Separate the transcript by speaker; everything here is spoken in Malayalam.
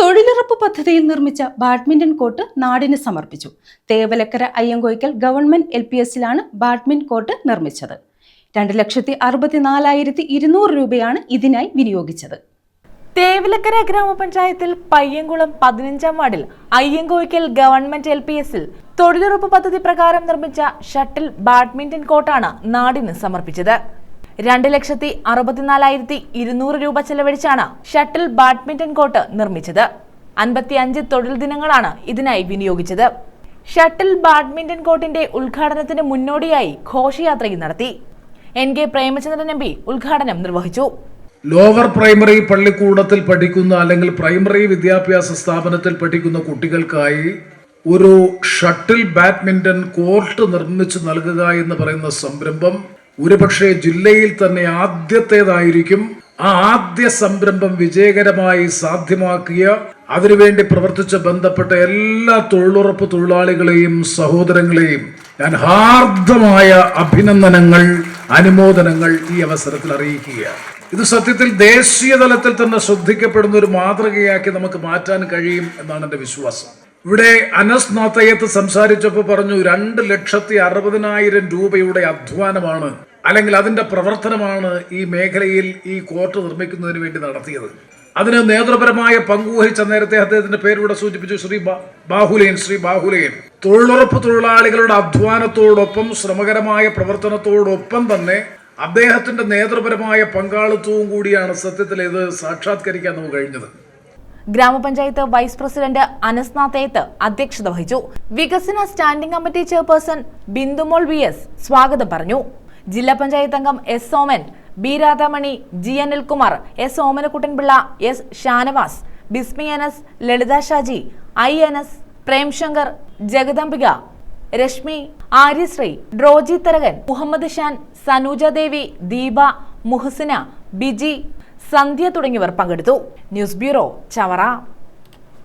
Speaker 1: തൊഴിലുറപ്പ് പദ്ധതിയിൽ നിർമ്മിച്ച ബാഡ്മിന്റൺ കോർട്ട് നാടിന് സമർപ്പിച്ചു. Thevalakkara Ayyankoikkal government L P എസിലാണ് badminton court നിർമ്മിച്ചത്. രണ്ട് ലക്ഷത്തി അറുപത്തിനാലായിരത്തി ഇരുന്നൂറ് രൂപയാണ് ഇതിനായി വിനിയോഗിച്ചത്.
Speaker 2: തേവലക്കര ഗ്രാമപഞ്ചായത്തിൽ പയ്യങ്കുളം പതിനഞ്ചാം വാർഡിൽ അയ്യങ്കോയ്ക്കൽ ഗവൺമെന്റ് എൽ പി എസിൽ തൊഴിലുറപ്പ് പദ്ധതി പ്രകാരം നിർമ്മിച്ച ഷട്ടിൽ ബാഡ്മിന്റൺ കോർട്ടാണ് നാടിന് സമർപ്പിച്ചത്. രണ്ട് ലക്ഷത്തി അറുപത്തിനാലായിരത്തി ഇരുന്നൂറ് രൂപ ചെലവഴിച്ചാണ് ഷട്ടിൽ ബാഡ്മിന്റൺ കോർട്ട് നിർമ്മിച്ചത്. അൻപത്തിയഞ്ച് തൊഴിൽ ദിനങ്ങളാണ് ഇതിനായി വിനിയോഗിച്ചത്. ഷട്ടിൽ ബാഡ്മിന്റൺ കോർട്ടിന്റെ ഉദ്ഘാടനത്തിന് മുന്നോടിയായി ഘോഷയാത്രയും നടത്തി. N K Premachandran M P ഉദ്ഘാടനം നിർവഹിച്ചു.
Speaker 3: ലോവർ പ്രൈമറി പള്ളിക്കൂടത്തിൽ പഠിക്കുന്ന അല്ലെങ്കിൽ പ്രൈമറി വിദ്യാഭ്യാസ സ്ഥാപനത്തിൽ പഠിക്കുന്ന കുട്ടികൾക്കായി ഒരു ഷട്ടിൽ ബാഡ്മിന്റൺ കോർട്ട് നിർമ്മിച്ചു നൽകുക എന്ന് പറയുന്ന സംരംഭം ഒരുപക്ഷെ ജില്ലയിൽ തന്നെ ആദ്യത്തേതായിരിക്കും. ആ ആദ്യ സംരംഭം വിജയകരമായി സാധ്യമാക്കിയ അതിനുവേണ്ടി പ്രവർത്തിച്ച് ബന്ധപ്പെട്ട എല്ലാ തൊഴിലുറപ്പ് തൊഴിലാളികളെയും സഹോദരങ്ങളെയും ഞാൻ ഹാർദമായ അഭിനന്ദനങ്ങൾ അനുമോദനങ്ങൾ ഈ അവസരത്തിൽ അറിയിക്കുകയാണ്. ഇത് സത്യത്തിൽ ദേശീയ തലത്തിൽ തന്നെ ശ്രദ്ധിക്കപ്പെടുന്ന ഒരു മാതൃകയാക്കി നമുക്ക് മാറ്റാൻ കഴിയും എന്നാണ് എന്റെ വിശ്വാസം. ഇവിടെ അനസ് നാത്തയ്യത്ത് സംസാരിച്ചപ്പോൾ പറഞ്ഞു രണ്ട് ലക്ഷത്തി അറുപതിനായിരം രൂപയുടെ അധ്വാനമാണ് അല്ലെങ്കിൽ അതിന്റെ പ്രവർത്തനമാണ് ഈ മേഖലയിൽ ഈ കോർട്ട് നിർമ്മിക്കുന്നതിന് വേണ്ടി നടത്തിയത്. അതിന് നേതൃപരമായ പങ്കുവഹിച്ച നേരത്തെ അദ്ദേഹത്തിന്റെ പേരിവിടെ സൂചിപ്പിച്ചു ശ്രീ ബാഹുലയൻ ശ്രീ ബാഹുലേൻ. തൊഴിലുറപ്പ് തൊഴിലാളികളുടെ അധ്വാനത്തോടൊപ്പം ശ്രമകരമായ പ്രവർത്തനത്തോടൊപ്പം തന്നെ അദ്ദേഹത്തിന്റെ നേതൃപരമായ പങ്കാളിത്തവും കൂടിയാണ് സത്യത്തിൽ ഇത് സാക്ഷാത്കരിക്കാൻ നമുക്ക് കഴിഞ്ഞത്.
Speaker 2: ഗ്രാമപഞ്ചായത്ത് വൈസ് പ്രസിഡന്റ് അനസ്നാഥേത്ത് അധ്യക്ഷത വഹിച്ചു. വികസന standing committee chairperson Bindumol V S സ്വാഗതം പറഞ്ഞു. ജില്ലാ പഞ്ചായത്ത് അംഗം S Soman B Radhamani G Anilkumar S Omanakuttanpillai S Shanavas Bismi Anas Lalitha Shaji I Anas Premshankar Jagadambika Rashmi Aryasree ഡ്രോജി Tharakan Muhammad Shan Sanuja Devi Deepa Muhasina Biji Sandhya തുടങ്ങിയവർ പങ്കെടുത്തു. News bureau Chavara.